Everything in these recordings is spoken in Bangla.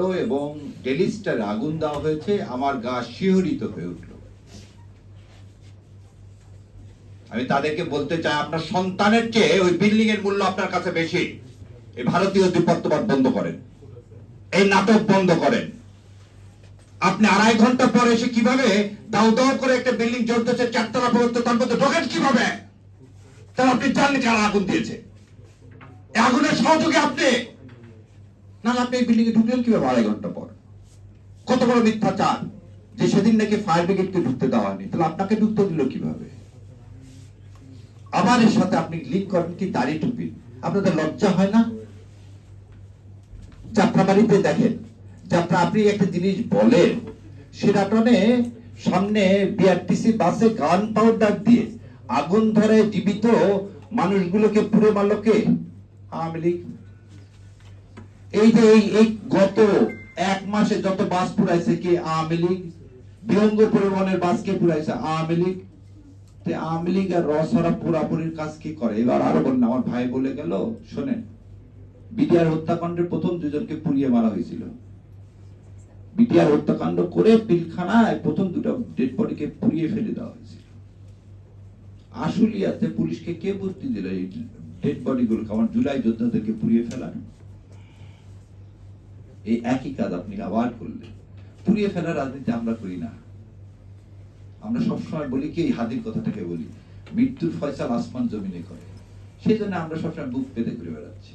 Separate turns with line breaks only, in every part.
এবং ডেলিস্টার আগুন দেওয়া হয়েছে, আমার গা শিহরিত হয়ে উঠল। আমি তাদেরকে বলতে চাই, আপনার সন্তানের চেয়ে ওই বিল্ডিং এর মূল্য আপনার কাছে বেশি। এই ভারতীয় দ্বিপত্ববাদ বন্ধ করেন। এই নাটক বন্ধ করেন। আপনি আড়াই ঘণ্টা পরে এসে কীভাবে দাও দাও করে একটা বিল্ডিং জ্বলতেছে চারতলা পর্যন্ত, তার মধ্যে ঢোকেন কীভাবে? তাহলে আপনি জাননি কারা আগুন দিয়েছে। আগুনের সহযোগী আপনি। না না, আপনি ঢুকলেন কীভাবে আড়াই ঘণ্টা পর? কত বড় মিথ্যাচার যে সেদিন নাকি ফায়ার ব্রিগেডকে ঢুকতে দেওয়া হয়নি। তাহলে আপনাকে ঢুকতে দিল কীভাবে? সাথে আপনি লিঙ্ক করেন কি আপনাদের লজ্জা হয় না? যাত্রাবাড়িতে দেখেন যাত্রা আপনি একটা জিনিস বলেন সেরাটনে সামনে বিআরটিসি বাসে গান পাউডার দিয়ে আগুন ধরে জীবিত মানুষগুলোকে পুড়ে মারলো কে? আওয়ামী লীগ। এই যে এই গত এক মাসে যত বাস পুরাইছে কি? আওয়ামী লীগ। বিহঙ্গ পরিবহনের পুরাইছে? আওয়ামী লীগ। আওয়ামী লীগ আর রসরা পুরাপুরির কাজ কি করে? এবার আরও আমার ভাই বলে গেল, শোনেন হত্যাকাণ্ডের প্রথম দুজনকে পুড়িয়ে মারা হয়েছিল। বিডিআর হত্যাকাণ্ড করে পিলখানায় প্রথম দুটো ডেড বডিকে পুড়িয়ে ফেলে দেওয়া হয়েছিল। আশুলিয়াতে পুলিশকে কে বুদ্ধি দিল এই ডেড বডি গুলো আমার জুলাই যোদ্ধাদেরকে পুড়িয়ে ফেলার। এই একই কাজ আপনি আবার করলেন। পুড়িয়ে ফেলার রাজনীতি আমরা করি না। আমরা সবসময় বলি কি, এই হাদির কথাটাকে বলি, মৃত্যুর ফয়সাল আসমান জমিনে করে। সেই জন্য আমরা সবসময় বুক পেতে ঘুরে বেড়াচ্ছি।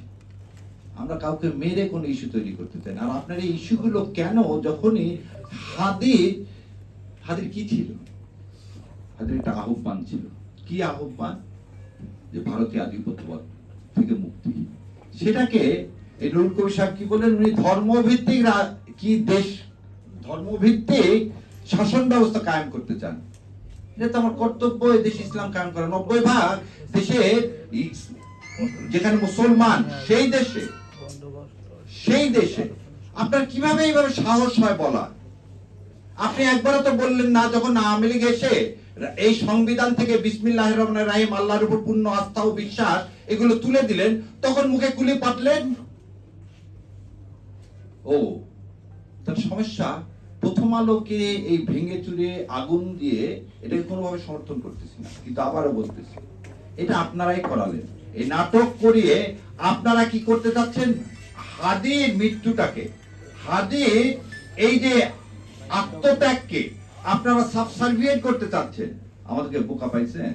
আমরা কাউকে মেরে কোনো ইস্যু তৈরি করতে চাই না। আর আপনার এই ইস্যুগুলো কেন যখনই হাদির হাদির কি ছিল? হাদির একটা আহ্বান ছিল। কি আহ্বান? যে ভারতীয় আধিপত্যবাদ থেকে মুক্তি। সেটাকে এই সাহেব কি বললেন? উনি ধর্মভিত্তিক কি দেশ? ধর্মভিত্তিক শাসন ব্যবস্থা কায়েম করতে চান। এটা তো আমার কর্তব্য এই দেশ ইসলাম কায়েম করা। নব্বই ভাগ দেশে যেখানে মুসলমান সেই দেশে। সেই দেশে। আপনার কীভাবে এইভাবে সাহস হয় বলা? আপনি একবারও তো বললেন না যখন আওয়ামী লীগ এসে এই সংবিধান থেকে বিসমিল্লাহ রহমান রাহিম আল্লাহর উপর পূর্ণ আস্থা ও বিশ্বাস এগুলো তুলে দিলেন তখন মুখে কুলি পাতলেন ও, তার সমস্যা, প্রথম আলোকে এই ভেঙে চুরে আগুন দিয়ে এটাকে কোনোভাবে সমর্থন করতেছি না, কিন্তু আবারও বলতেছি, এটা আপনারাই করালেন। এই নাটক করিয়ে আপনারা কি করতে চাচ্ছেন হাদির মৃত্যুটাকে হাদির এই যে আত্মত্যাগকে আপনারা করতে চাচ্ছেন। আমাদেরকে বোকা পাইছেন?